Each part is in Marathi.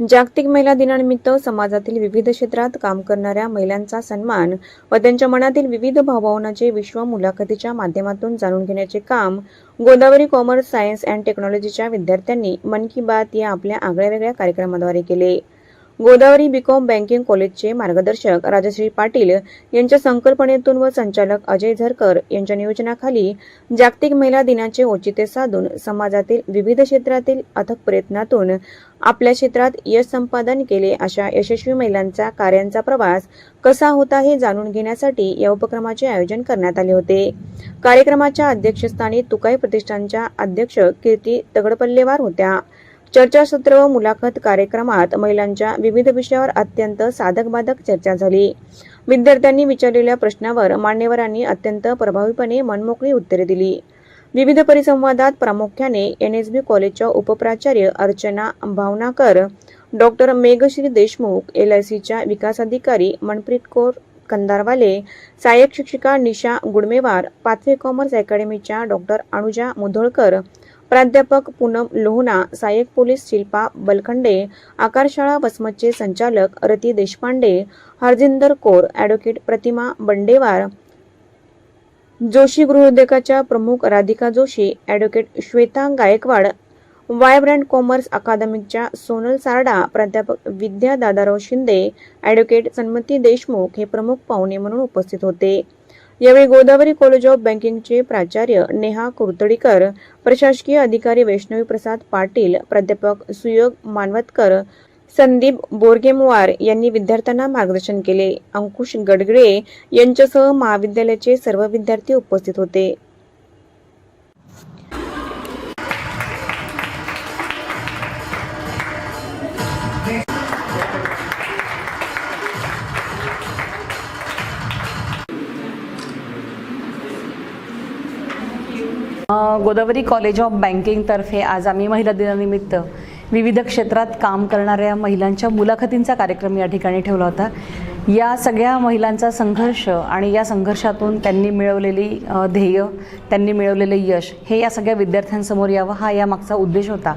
जागतिक महिला दिनानिमित्त समाजातील विविध क्षेत्रात काम करणाऱ्या महिलांचा सन्मान व त्यांच्या मनातील विविध भावभावनाचे विश्व मुलाखतीच्या माध्यमातून जाणून घेण्याचे काम गोदावरी कॉमर्स सायन्स अँड टेक्नॉलॉजीच्या विद्यार्थ्यांनी मन की बात या आपल्या आगळ्यावेगळ्या कार्यक्रमाद्वारे केले. गोदावरी बीकॉम बँकिंग कॉलेजचे मार्गदर्शक राजश्री पाटील यांच्या संकल्पनेतून व संचालक अजय झरकर यांच्या नियोजनाखाली जागतिक महिला दिनाचे औचित्य साधून समाजातील विविध क्षेत्रातील अथक प्रयत्नातून आपल्या क्षेत्रात यश संपादन केले अशा यशस्वी महिलांचा कार्यांचा प्रवास कसा होता हे जाणून घेण्यासाठी या उपक्रमाचे आयोजन करण्यात आले होते. कार्यक्रमाच्या अध्यक्षस्थानी तुकाई प्रतिष्ठानच्या अध्यक्ष कीर्ती तगडपल्लेवार होत्या. चर्चासत्र व मुलाखत कार्यक्रमात महिलांच्या विविध विषयावर अत्यंत साधकबाधक चर्चा झाली. विद्यार्थ्यांनी विचारलेल्या प्रश्नावर मान्यवरांनी अत्यंत प्रभावीपणे मनमोकळी उत्तरे दिली. विविध परिसंवादात प्रामुख्याने एन एस बी कॉलेजच्या उपप्राचार्य Archana Bhavnakar doctor Meghashree Deshmukh L I सीच्या विकास अधिकारी मनप्रीत कौर कंदारवाले सहाय्यक शिक्षिका निशा गुडमेवार पाथवे कॉमर्स अकॅडमीच्या डॉक्टर अनुजा मुधोळकर प्राध्यापक पूनम लोहना सहाय्यक पोलीस शिल्पा बलखंडे आकारशाळा वसमतचे संचालक रती देशपांडे हरजिंदर कौर ॲडव्होकेट प्रतिमा बंडेवार जोशी गृहोद्योगाच्या प्रमुख Radhika Joshi advocate Shweta Gaikwad vibrant commerce अकादमीच्या सोनल सारडा प्राध्यापक विद्या दादाराव शिंदे ॲडव्होकेट सन्मती देशमुख हे प्रमुख पाहुणे म्हणून उपस्थित होते. यावेळी गोदावरी कॉलेज ऑफ बँकिंगचे प्राचार्य नेहा कुर्तडीकर प्रशासकीय अधिकारी वैष्णवी प्रसाद पाटील प्राध्यापक सुयोग मानवतकर संदीप बोरगेमवार यांनी विद्यार्थ्यांना मार्गदर्शन केले. अंकुश गडगडे यांच्यासह महाविद्यालयाचे सर्व विद्यार्थी उपस्थित होते. गोदावरी कॉलेज ऑफ बँकिंगतर्फे आज आम्ही महिला दिनानिमित्त विविध क्षेत्रात काम करणाऱ्या महिलांच्या मुलाखतींचा कार्यक्रम या ठिकाणी ठेवला होता. या सगळ्या महिलांचा संघर्ष आणि या संघर्षातून त्यांनी मिळवलेली ध्येय त्यांनी मिळवलेले यश हे या सगळ्या विद्यार्थ्यांसमोर यावं हा या मागचा उद्देश होता.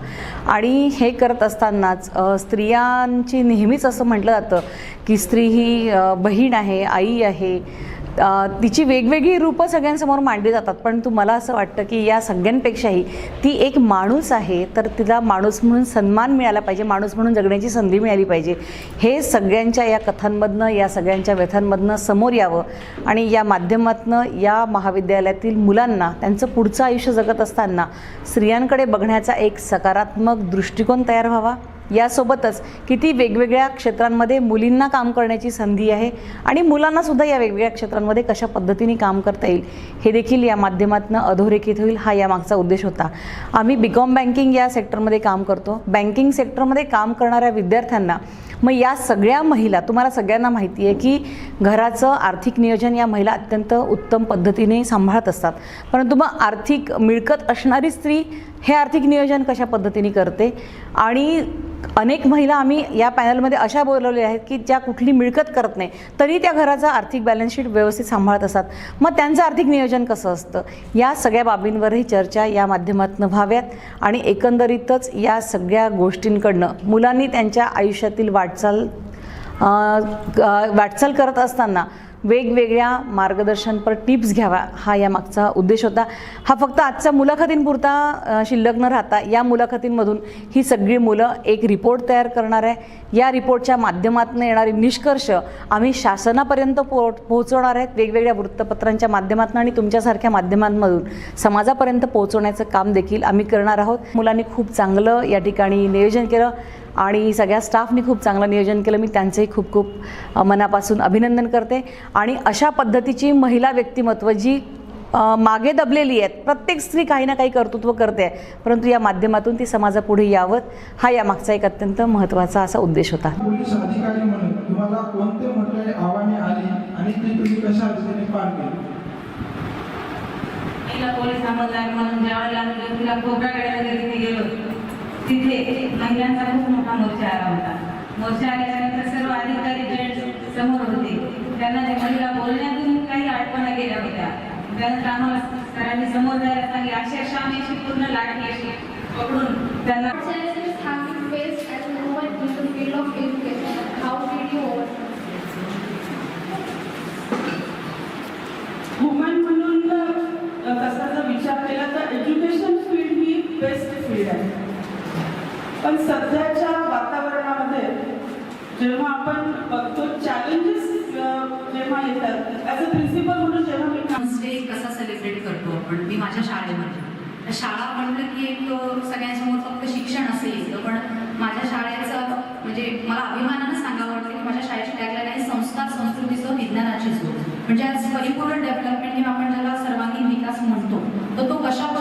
आणि हे करत असतानाच स्त्रियांची नेहमीच असं म्हटलं जातं की स्त्री ही बहीण आहे आई आहे तिची वेगवेगळी रूपं सगळ्यांसमोर मांडली जातात पण तुम्हाला मला असं वाटतं की या सगळ्यांपेक्षाही ती एक माणूस आहे तर तिला माणूस म्हणून सन्मान मिळाला पाहिजे माणूस म्हणून जगण्याची संधी मिळाली पाहिजे. हे सगळ्यांच्या या कथांमधनं या सगळ्यांच्या व्यथांमधनं समोर यावं आणि या माध्यमातनं या महाविद्यालयातील मुलांना त्यांचं पुढचं आयुष्य जगत असताना स्त्रियांकडे बघण्याचा एक सकारात्मक दृष्टिकोन तयार व्हावा. यासोबतच किती वेगवेगळ्या क्षेत्रांमध्ये मुलींना काम करण्याची संधी आहे आणि मुलांनासुद्धा या वेगवेगळ्या क्षेत्रांमध्ये कशा पद्धतीने काम करता येईल हे देखील या माध्यमातून अधोरेखित होईल हा या मागचा उद्देश होता. आम्ही बीकॉम बँकिंग या सेक्टरमध्ये काम करतो. बँकिंग सेक्टरमध्ये काम करणाऱ्या विद्यार्थ्यांना मग या सगळ्या महिला तुम्हाला सगळ्यांना माहिती आहे की घराचं आर्थिक नियोजन या महिला अत्यंत उत्तम पद्धतीने सांभाळत असतात. परंतु मग आर्थिक मिळकत असणारी स्त्री हे आर्थिक नियोजन कशा पद्धतीने करते? आणि अनेक महिला आम्ही या पॅनलमध्ये अशा बोलवल्या आहेत की ज्या कुठली मिळकत करत नाही तरी त्या घराचा आर्थिक बॅलन्स शीट व्यवस्थित सांभाळत असतात. मग त्यांचं आर्थिक नियोजन कसं असतं? या सगळ्या बाबींवरही चर्चा या माध्यमातून व्हाव्यात आणि एकंदरीतच या सगळ्या गोष्टींकडनं मुलांनी त्यांच्या आयुष्यातील वाटचाल वाटचाल करत असताना वेगवेगळ्या मार्गदर्शनपर टिप्स घ्यावा हा या मागचा उद्देश होता. हा फक्त आजच्या मुलाखतींपुरता शिल्लक न राहता या मुलाखतींमधून ही सगळी मुलं एक रिपोर्ट तयार करणार आहे. या रिपोर्टच्या माध्यमातून येणारे निष्कर्ष आम्ही शासनापर्यंत पो पोहोचवणार आहेत. वेगवेगळ्या वृत्तपत्रांच्या माध्यमातून आणि तुमच्यासारख्या माध्यमांमधून समाजापर्यंत पोहोचवण्याचं काम देखील आम्ही करणार आहोत. मुलांनी खूप चांगलं या ठिकाणी नियोजन केलं. आणि सगळ्या स्टाफनी खूप चांगलं नियोजन केलं. मी त्यांचंही खूप खूप मनापासून अभिनंदन करते. आणि अशा पद्धतीची महिला व्यक्तिमत्व जी मागे दबलेली आहेत प्रत्येक स्त्री काही ना काही कर्तृत्व करते. आहे परंतु या माध्यमातून ती समाजापुढे यावं हा या मागचा एक अत्यंत महत्त्वाचा असा उद्देश होता. पोलीस अधिकारी म्हणून तुम्हाला कोणते मोठे आव्हाने आली आणि ती तुम्ही कशा रीतीने पार केली? पहिला पोलीस अंमलदार म्हणून ज्यावेळेला आम्ही ज्योतीला खोबरागड्याला तिथे महिलांचा खूप मोठा मोर्चा आला होता. मोर्चा आल्यानंतर सर्व अधिकारी जेंट्स समोर होते. त्यांना त्या महिला बोलण्यातून काही आठवणा गेल्या होत्या. त्यानंतर आम्हाला सरांनी समोर जायला सांगितले. अशी अशा अशी पूर्ण लाठी अशी पकडून त्यांना वुमन म्हणून तसा जर विचार केला तर एज्युकेशन फील्ड ही बेस्ट फील्ड आहे. पण सध्याच्या वातावरणामध्ये जेव्हा आपण बघतो चॅलेंजेस जेव्हा येतात ॲज अ प्रिन्सिपल म्हणून जेव्हा मी डे कसा सेलिब्रेट करतो आपण? मी माझ्या शाळेमध्ये. शाळा म्हणलं की एक सगळ्यांसमोर फक्त शिक्षण असेल पण माझ्या शाळेचं म्हणजे मला अभिमानानं सांगावं वाटतं की माझ्या शाळेची टॅगलाईन आहे संस्कार संस्कृतीचं विज्ञानाची जोड म्हणजे आज परिपूर्ण डेव्हलपमेंट किंवा आपण ज्याला सर्वांगीण विकास म्हणतो तर तो कशा